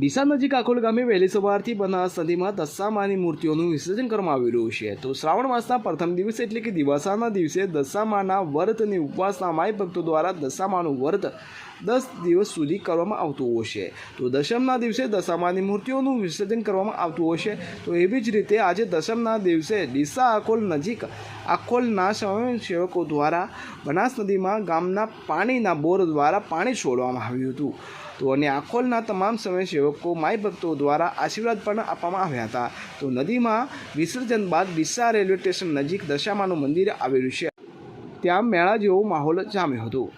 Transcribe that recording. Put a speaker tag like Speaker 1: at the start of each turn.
Speaker 1: ડીસા નજીક આખોલ ગામે વહેલી સવારથી બનાસ નદીમાં દશામાની મૂર્તિઓનું વિસર્જન કરવામાં આવી રહ્યું છે. તો શ્રાવણ માસના પ્રથમ દિવસે એટલે કે દિવાસાના દિવસે દશામાના વ્રતની ઉપવાસના માય ભક્તો દ્વારા દશામાનું વ્રત દસ દિવસ સુધી કરવામાં આવતું છે. તો દશમના દિવસે દશામાની મૂર્તિઓનું વિસર્જન કરવામાં આવતું છે. તો એવી જ રીતે આજે દશમના દિવસે ડીસા આકોલ નજીક આકોલના સ્વયંસેવકો દ્વારા બનાસ નદીમાં ગામના પાણીના બોર દ્વારા પાણી છોડવામાં આવ્યું હતું. તો અને આખોલના તમામ સ્વયંસેવકો માય ભક્તો દ્વારા આશીર્વાદ પણ આપવામાં આવ્યા હતા. તો નદીમાં વિસર્જન બાદ ડીસા રેલવે સ્ટેશન નજીક દશામાનું મંદિર આવેલું છે. ત્યાં મેળા જેવો માહોલ જામ્યો હતો.